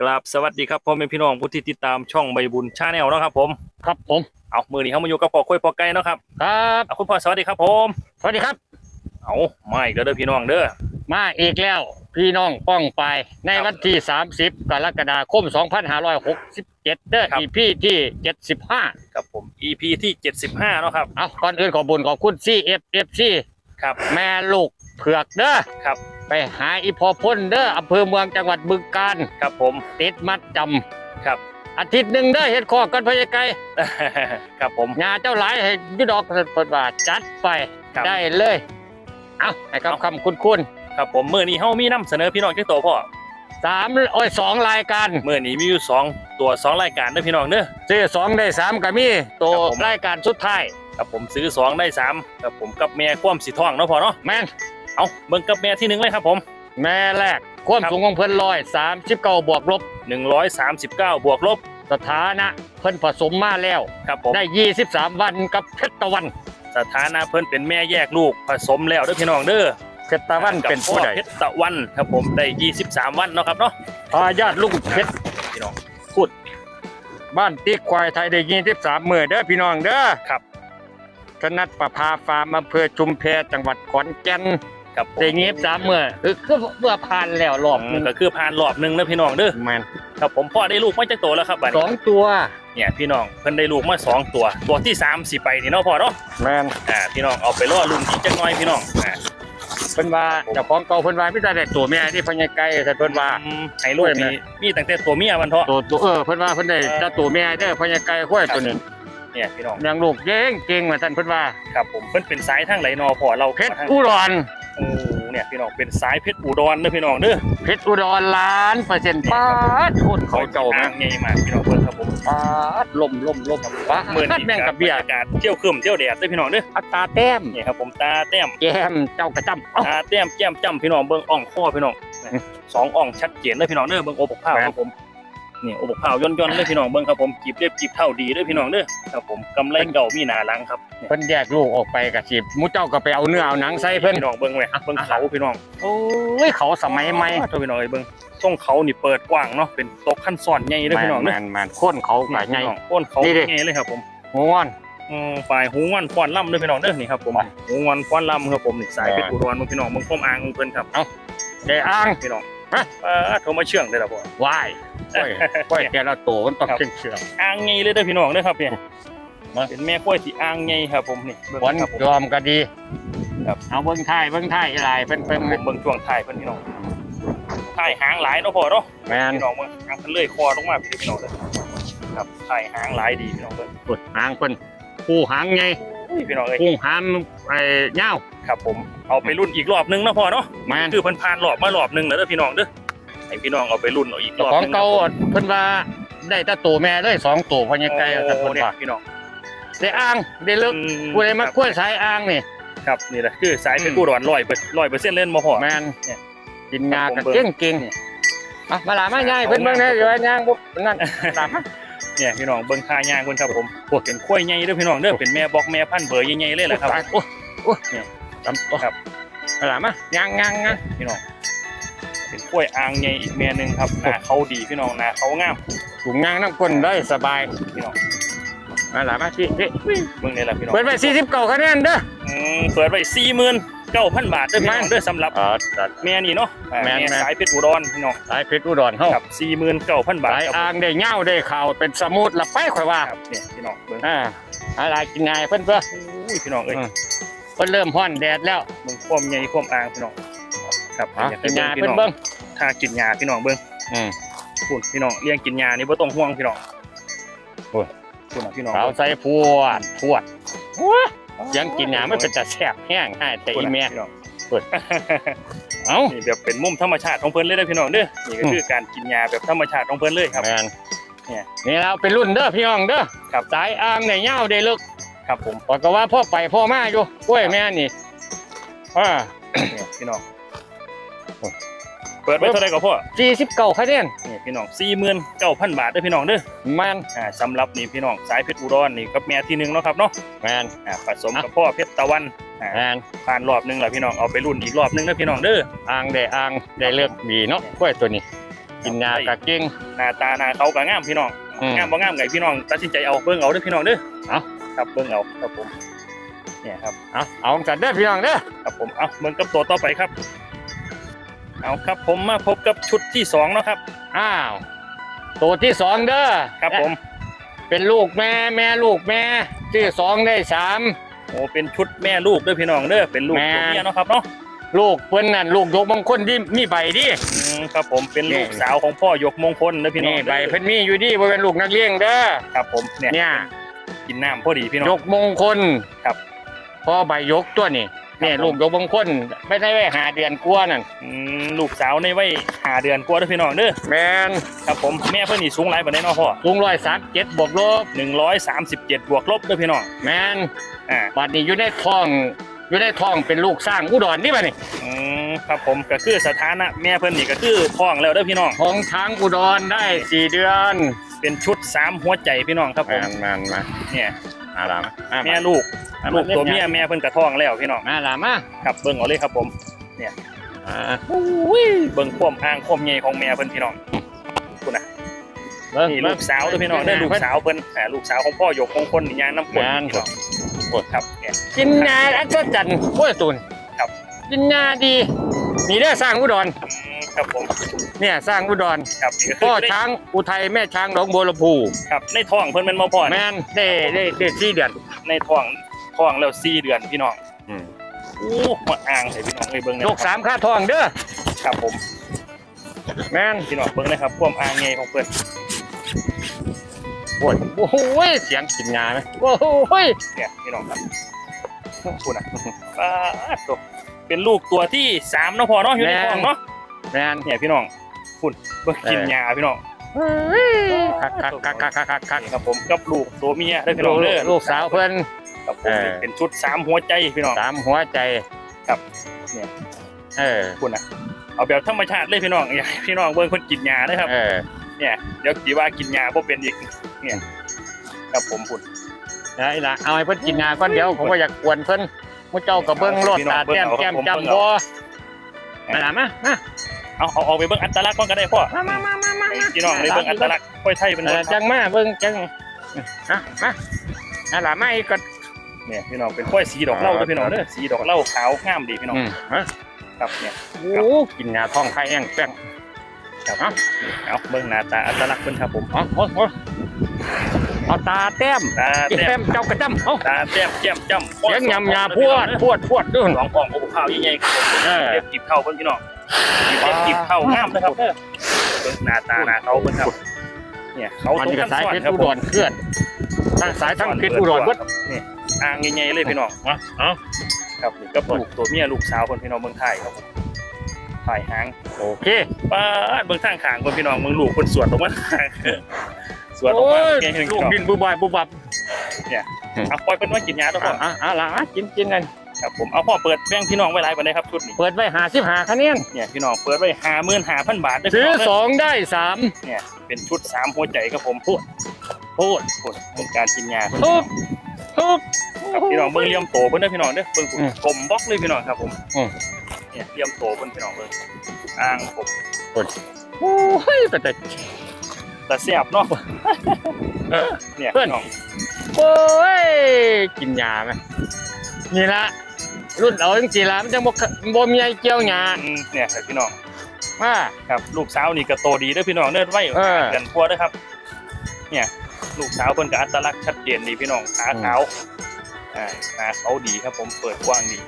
กราบสวัสดีครับพ่อแม่พี่น้องผู้ที่ติดตามช่องใบบุญชาแนลนาะครับ ผมครับผมเอามือนี้เขามาอยู่กับพ่อคุยพ่อไก่เนาะครับครับเอาคุณพ่อสวัสดีครับ ผม สวัสดีครับ เอามาอีกแล้วเด้อพี่น้องเด้อมาอีกแล้วพี่น้องป้องไปในวันที่ 30 กรกฎาคม 2567เด้อ EP ที่ 75 ครับผม EP ที่ 75เนาะครับเอาก่อนอื่นขอบุญขอบคุณ CFFC ครับแม่ลูกเผือกเด้อครับ ไปหาอีพอพ่นเด้ออำเภอเมืองจังหวัดบึงกาฬครับผมติดมัดจครับำอาทิตย์หนึ่งเด้อเฮ็ดคอกันพะยาไกลครับผมงาเจ้าหลายให้อยุดอกเปิดว่าจัดไปครับได้เลย เอาให้คำคำคุณคุณครับผมมือนี้เขามีนํเสนอพี่น้องจักตัวพ่อสามโอ้ยสองรายการมือนี้มีอยู่สองตัวสองรายการเด้อพี่น้องเด้อซื้อสองได้สามก็มีตัวครับผมรายการสุดท้ายครับผมซื้อสองได้สามครับผมกับแม่ความสีทองเนาะพ่อเนาะแม่น เอาเบิ่งกับแม่ที่หนึ่งเลยครับผมแม่แรกความครับสูงของเพิ่นร้อยสามสิบเก้าบวกลบ139บวกลบสถานะเพิ่นผสมมาแล้วครับผมได้ยี่สิบสามวันกับเพชรตะวัน สถานะเพิ่นเป็นแม่แยกลูกผสมแล้วเด้อพี่น้องเด้อเพชรตะวันเป็นผู้ใดกับพ่อเพชรตะวันครับผมได้23วันเนาะครับเนาะพาญาติลูกเพชรพี่น้องบ้านติ๊กควายไทยได้ยี่สิบสามมือเด้อพี่น้องเด้อครับธนัดประภาฟาร์มอำเภอชุมแพจังหวัดขอนแก่น ครับผม ได้ยี่สิบสามมือคือคือเมื่อผ่านแล้วรอบหอืนึมงก็คือผ่านรอบหนึงแล้วพี่น้องเด้อแม่นครับผมพ่อได้ลูกมาจากตัวแล้วครับบัดสอนี้งตัวเนี่ยพี่น้องเพิ่นได้ลูกมาสองตัว ตัวที่สามสิไปนี่เนาะพ่อเนาะแม่นอ่าพี่น้องเอาไปล่อลุงอีกจักหน่อยพี่น้องอ่าเพิ่นว่าเจ้าของเก่าเพิ่นว่ามีแต่ได้ตัวแม่ที่พญาไก่แต่เพิ่นว่า อืมให้ลูกนี่มีตั้งแต่ตัวเมียมันเถาะตัวตัวเออเพิ่นว่าเพิ่นได้เจ้าตัวแม่เด้อพญาไก่ข้อยตัวนี้เนี่ยพี่น้องเลี้ยงลูกเก่งเก่งว่าท่านเพิ่นว่าครับผมเพิ่นเป็นสายทางไหลนอพ่อเราเพชรอุดร โอ้เนี่ยพี่น้องเป็นสายเพชรอุดรเด้อพี่น้องเด้อเพชรอุดรล้านเปอร์เซ็นต์ป้าดโคตรเขาเจ้าอ่แม่งใหญ่มากพี่น้องเพิ่นครับผมป้าดลมลมลมป้ามื่อดนี้แม่งกับเบียบรรร์ยากาศเที่ยวคืมเที่ยวแดดเด้อพี่น้องเด้ออัตราแต้มนี่ครับผมตาแต้มแก้มเจ้ากระจำเอ้าตาแต้มแก้มจ้ำพี่น้องเบิ่งอ่องข้อพี่น้องสองอ่องชัดเจนเลยพี่น้องเด้อเบิ่งโอบกข้าวครับผม นี่โอบกข้าวย่อนๆเลยพี่น้องเบิ่งครับผมจีบเรียบจีบเท่าดีเด้อพี่น้องเด้อครับผมกำไรเก่ามีหนาหลังครับเนี่ยเพิ่นแยกลูกออกไปกับสิหมูเจ้าก็ไปเอาเนื้อเอาหนังใส่เพิ่นพี่น้องเบิ่งไว้เบิ่งเขาพี่น้องโอ้ยเขาสมัยใหม่ตัวพี่น้องเอ้ยเบิ่งทรงเขานี่เปิดกว้างเนาะเป็นตกขั้นซ้อนใหญ่เด้อพี่น้องแมเด้อนแมนโค่นเขาก็ใหญ่พี่น้องก้นเขานี่ดิใหญ่เลยครับผมงอนอืมฝ่ายหูงอนฟ้อนล่ำเด้อพี่น้องเด้อนี่ครับผมไปหูงอนฟ้อนล่ำครับผมนี่สายอ่าเป็นอุดรมึงพี่น้องมึงข้อมอ่างมึงเพิ่นครับได้อ้างพี่น้อง ฮะเออโทรมาเชื่องได้ละบ่วายก้อยก้อยแต่ละตัวมันต้องครับเชื่องเชื่องอ่างใหญ่เลยเด้อพี่น้องเด้อครับเนี่ยมาเป็นแม่กล้วยที่อ่างใหญ่ครับผมนี่เบิ่งวันครับผมยอมก็ดีครับเอาเบิ้งไทยเบิ้งไทยอะไรเพิ่นเพิ่นผมเบิ่งช่วงท้ายเพิ่นพี่น้องท้ายหางหลายเนาะพ่อเนาะแมนพี่น้องเบิ่งหางเพิ่นเลื่อยคอลงมาพี่พี่น้องเด้อครับท้ายหางหลายดีพี่น้องเบิ่งกดหางเพิ่นผู้หางไงอุ้ยพี่น้องเอ้ยผู้หางไอ้เงาว ครับผมเอาไปรุ่นอีกรอบนึงเนาะพ่อเนาะแมนคือเพิ่นผ่านรอบมารอบนึงแล้วเด้อพี่น้องเด้อให้พี่น้องเอาไปรุ่นเอาอีกรเจ้าอบของนึงเก่าเพิ่นว่าได้แต่ตัวแม่เลยสองตัวพญาไก่โอ้แต่เพิ่นเนี่ยว่าพี่น้องได้อ้างได้เลิกอืมผู้ใดมาครับคุ้ยสายอ้างนี่ครับนี่แหละคือสายเป็นอืมอุดรร้อยเปอร์ร้อยเปอร์เซ็นต์เล่นบ่พอแมนเนี่ยกินงาครักับบผมเก่งเก่งเนี่ยๆอะมาหลามาง่ายเพิ่นเบิ่งแน่อยู่ว่าย่างบ่นั่นหลามาเนี่ยพี่น้องเบิ่งท่ายางเพิ่นครับผมพวกเป็นข้วยใหญ่เด้อพี่น้องเด้อเป็นแม่บอกแม่พันธุ์เบอร์ใหญ่ๆเลยแหละครับโอ้โอ้เนี่ย ตำตัวครับมาหลามาย่างย่างย่างพี่น้อง เป็นข้วยอ่างใหญ่อีกแม่หนึงครับหน้าเขาดีพี่น้องหน้าเขางามถุงย่างน้ำก้นได้สบายพี่น้องมาหลามาพี่พี่เบิ่งนี่แหละพี่น้องเปิดไป49คะแนนเด้ออืมเปิดไว้49,000บาทเด้อพี่น้องเด้อสำหรับอ๋อแม่นี่เนาะอ่าแม่นแม่แม่นสายเพชรอุดรพี่น้องสายเพชรอุดรเฮาครับ49,000บาทสายครับอ่างได้เหง้าได้ข่าวเป็นสมุดละไปข่อยว่าครับเนี่ยพี่น้องเบิ่งอ่าอะไรกินง่ายเพิ่นเพิ่นอุ้ยพี่น้องเอ้ยอืม เพิ่นเริ่มฮ้อนแดดแล้วเบิ่งความใหญ่ความอ่างพี่น้องครับอะอยากกินให้ง่ายเบิ่งเพิ่พี่นน้องเบิ่งถ้ากินยาพี่น้องเบิ่งอืมคุณพี่น้องเลี้ยงกินยานี่บ่ต้องห่วงพี่น้องโอ้ยคุณน่ะพี่น้องสาวใส่พวดพวดยังกินหยังมันเป็นแต่แซ่บแห้งให้แต่อีแม่พี่น้องเอ้านี่แบบเป็นมุมธรรมชาติของเพิ่นเลยเด้อพี่น้องเด้อนี่ก็คือการกินยาแบบธรรมชาติของเพิ่นเลยครับแม่นเนี่ยนี่แล้วเป็นรุ่นเด้อพี่น้องเด้อครับสายอ่างได้เหง้าได้ลึก ครับผมบอกก็ว่าพ่อไปพ่อมาอยู่กล้วยแม่นี่อ่าเนี่ยพี่น้องเปิดไว้เท่าไหร่ก็พ่อ49คะแนนนี่พี่น้อง49,000บาทเด้อพี่น้องเด้อแม่นอ่าสำหรับนี่พี่น้องสายเพชรอุดรนี่กับแม่ที่หนึ่งเนาะครับเนาะแม่นอ่าผสมกับพ่อเพชรตะวันอ่าแม่นผ่านรอบหนึงแล้วพี่น้องเอาไปรุ่นอีกรอบหนึงนะพี่น้องเด้ออ่างได้อ่างได้เลือกดีเนาะกล้วยตัวนี้กินยากะเก่งหน้าตาหน้าเขาก็งามพี่น้องอืมงามบ่งามไงพี่น้องตัดสินใจเอาเบิ่งเอาเด้อพี่น้องเด้อเอา ครับเบิ่งเอาครับผมเนี่ยครับเอาเอากันเด้อพี่น้องเด้อครับผมเอาเบิ่งกับตัวต่อไปครับ เอาครับผมมาพบกับชุดที่สองเนาะครับอ้าวตัวที่สองเด้อครับผม เป็นลูกแม่แม่ลูกแม่ที่สองได้สามโอ้เป็นชุดแม่ลูกเด้อพี่น้องเด้อเป็นลูกแม่ตัวเมียเนาะครับเนาะลูกเพิ่นนั่นลูกยกมงคลที่มีใบดิอืมครับผมเป็นนี่ลูกสาวของพ่อยกมงคลเด้อพี่น้องนี่เด้อใบเพิ่นมีอยู่ดิบ่เป็นลูกนักเลี้ยงเด้อครับผมเนี่ยเนี่ย กินน้ำพอดีพี่น้อง ยกมงคลครับพอใบยกตัวนี่เนี่ยผมลูกยกมงคลไม่ได้ไว้หาเดือนกลัวานั่นอืมลูกสาวในวัยหาเดือนกว่าเด้อพี่น้องเด้อแมนครับผมแม่เพิ่นนี่สูงหลายปานใดเนาะพ่อลุงร้อยสามเจ็ดบวกลบ137 บวกลบเด้อพี่น้องแมนอ่าบัดนี้อยู่ในท้อง อยู่ในท้องเป็นลูกสร้างอุดรนี่ป่ะนี่อืมครับผมก็คือสถานะแม่เพิ่นนี่ก็คือท้องแล้วเด้อพี่น้องท้องช้างอุดรได้สี่เดือนเป็นชุดสามหัวใจพี่น้องครับแมผมนแมนมาเนี่ยอาลามอะแม่ลูกมาลูกตัวเมียแม่เพิ่นกระท้องแล้วพี่น้องมาลามาครับเบิ่งเอาเลยครับผมอ่าเบิ่งความอ้างความใหญ่ของแม่เพิ่นพี่น้องคุณน่ะเบิ่งนี่เบิ่ลูงกสาวเด้อพี่น้องเด้อลูกสาวเพิ่นอ่าลูกสาวของพ่อหยกมงคลนี่ย่างน้ำฝนแม่นพี่น้อง ครับเนี่ยกินยาอัศจรรย์โอ้ยตุนครับกินยาดีนี่ได้อสร้างอุดรอืมครับผมเนี่ยสร้างอุดรครับนี่ก็คืพ่ออช้างอุทัยแม่ช้างหนองบัวลำพูครับในท้องเพิ่นเป็นมาพ่อแมนี่นได้ได้ได้สี่เดือนในท้องท้องแล้ว4เดือนพี่น้องอืมอู้มาอ้างให้พี่น้องเอ้ยเบิ่งลูกสามค่าทองเด้อครับผม แมนพี่น้องเบิ่งนะครับความอ้างใหญ่ของเพิ่น โอ้ยโอ้โหเสียงกินยาไหมโอ้โหเนี่ยพี่น้องครับคุณน่ะป้าดตัวเป็นลูกตัวที่สามเนาะพ่อเนาะอยู่ในท้องเนาะแมนเนี่ยพี่น้องคุณเบิ่งกินยาพี่น้องคักคักคักคักคักคักคักนี่ครับผมกับลูกตัวเมียได้อพี่น้ลูองกเด้อลูกสาวเพิ่นครับผมเออเป็นชุดสามหัวใจพี่น้องสามหัวใจครับเนี่ยเออคุณน่ะเอาแบบธรรมชาติเลยพี่น้องอย่าให้พี่น้องเบิ่งคนกินยาเด้อครับ เออเนี่ยเดี๋ยวสิว่ากินยาบ่เป็นอีกเนี่ยครับผมคุณได้ละเอาให้เพิ่นกินยาก่อนเดี๋ยวผมก็อยากกวนเพิ่นมุเจ้ากับเบิ้งรถตาแต้มแก้มจำบ่มาละมามาเอาเอาเอาไปเบิ่งอัตลักษณ์ก่อนก็ได้พ่อมามามามามาพี่น้องไปเบิ่งอัตลักษณ์ค่อยไทยเป็นเอบ่อคจัรับงมาเบิ้งจังฮะมามาละมาอีกก่อนเนี่ยพี่น้องเป็นค่อยสีดอกเหล้าเด้อพี่น้องเด้อสีดอกเหล้าขาวงามดีพี่น้องอืมฮะครับเนี่ยโอ้กินยาท้องไข่แองแป้ง ครับเอาเบิ่งหน้าตาอัตลักษณ์เพิ่นครับผมเอาเอาเอาเอาตาแต้มตาแก้แต้มมเจ้ากระจำเอาตาแต้มแก้มจ้ำเสียงยำยาพวดพวดพวดด้วยสองกล่องโอ้โหข้าวใหญ่ๆครับผมเออเก็บกิบเข้าเพิ่นพี่น้องเก็บกิบเข้างามนะครับเด้อเบิ่งหน้าตาหน้าเขาเพิ่นครับเนี่ยเขาอันตรงนี้ก็กันสายซ้อนเพชรครับอุผดมรเคลื่อนทั้งสายทั้งเพชรอุดรเบิดนี่อ่างใหญ่ๆเลยพี่น้องเอาเอาครับนี่ก็ลูกตัวเมียลูกสาวเพิ่นพี่น้องเมืองไทยครับผม ถ่ายหางโอเคป้าดเบิ่งทางข้างเพิ่นพี่น้องเมืองลูกเพิ่นสวนออกมาข้างสวนออกโอ้มายเก่งๆลูพี่กน้องดินบุบายบุบับเอาปล่อยเพิ่นมากินยาตัวพ่ออะอะละกินกินกันครับผมเอาพ่อเปิดแบ่งพี่น้องไว้หลายปานใดครับชุดนี้เปิดไว้หาสิบหาคะแนนเนี่ยพี่น้องเปิดไว้55,000บาทเด้อพี่ซื้อน้องเด้สอองได้สามเนี่ยเป็นชุดสามหัวใจครับผมพูดพูดพูดเป็นการกินยาเพิ่นทุบทุบครับพี่น้องเบิ่งเหลี่ยมโตเพิ่นเด้อพี่น้องเด้อเบิ่งอืมกลมบล็อกเลยพี่น้องครับผมอืม เนี่ยเหลี่ยมโตเพิ่นพี่น้องเบิ่งอ่างผมโอ้ยแต่แต่แต่แซ่บเนาะเออเนี่ยเพิ่นพี่น้องโอ้ยกินยาไหมนี่ละรุ่นเอาจริงๆละมันจะบ่บ่มีไอ้เกี่ยวหยาอืมเนี่ยครับพี่น้องมาครับลูกสาวนี่ก็โตดีเด้อพี่น้องเด้อไว้เออกันพัวเด้อครับ เนี่ยลูกสาวเพิ่นก็อัตลักษณ์ชัดเจนดีพี่น้องขาขาวอ่าหน้าเขาดีครับผมเปิดกว้างดี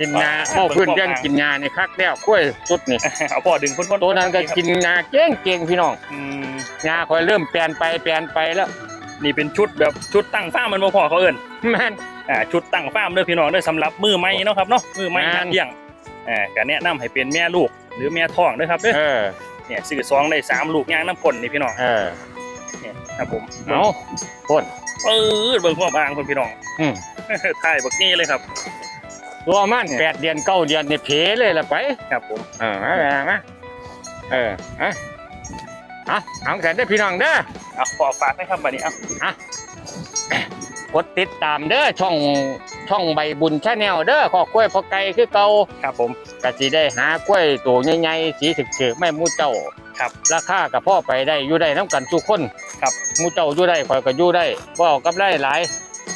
กินยาเข้าพื้นเรื่องกินยานี่คักแล้วกล้วยสุดนี่เอาพ่อดึงพ้นๆตัวนั้นก็กินยาเก่งเก่งๆพี่น้องอืมยาคอยเริ่มแปลนไปแปลนไปแล้ว นี่เป็นชุดแบบชุดตั้งฟาร์มมันบ่พอเขาเอิ้นแม่นอ่าชุดตั้งฟาร์มเด้อพี่น้องเด้อสำหรับมือใหม่เนาะครับเนาะมือใหม่แม่นหัดเลี้ยงอ่าก็แนะนำให้เป็นแม่ลูกหรือแม่ท้องเด้อครับเด้อเออเนี่ยซื้อซองได้สามลูกย่างน้ำพ่นนี่พี่น้องเออเนี่ยครับผมเอาพ่นเออเบิ่งความอ่างคนพี่น้องอืมถ่ายบักนี้เลยครับ ตัวมันแปดเดือนเก้าเดือนนี่เพเลยละไปครับผมเออมามามาเออเอาเอาเอาแต่ได้อพี่น้องเด้อเอาขอฝากนะครับบัดนี้เอากดติดตามเด้อช่องช่องใบบุญชาแนลเด้อขอกล้วยพอไก่คือเก่าครับผมก็สิได้หากล้วยตัวใหญ่ๆสีถึกๆแม่หมูเจ้าครับ ราคากับพ่อไปได้อยู่ได้น้ำกันทุกคนครับหมูเจ้าอยู่ได้ข่อยก็อยู่ได้บ่เอากับได้หลาย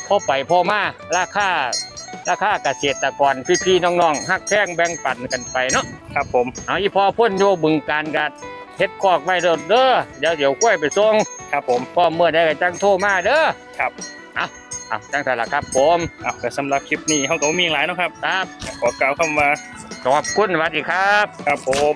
พ่อไปพ่อมาราคา ราคาเกษตรกรพี่ๆน้องๆฮักแท่งแบ่งปันกันไปเนาะครับผมเอาอีพอพ่นโยบึงการกันเฮ็ดคอกไว้เด้อเด้อเดี๋ยวเดี๋ยวกล้วยไปส่งครับผมพ่อเมื่อได้ก็จังโทรมาเด้อครับเอาเอาจังซั่นล่ะครับผมอะแต่สำหรับคลิปนี้เขาก็บ่มีหลายเนาะครับครับขอกล่าวคำว่าขอบคุณสวัสดีครับ ครับผม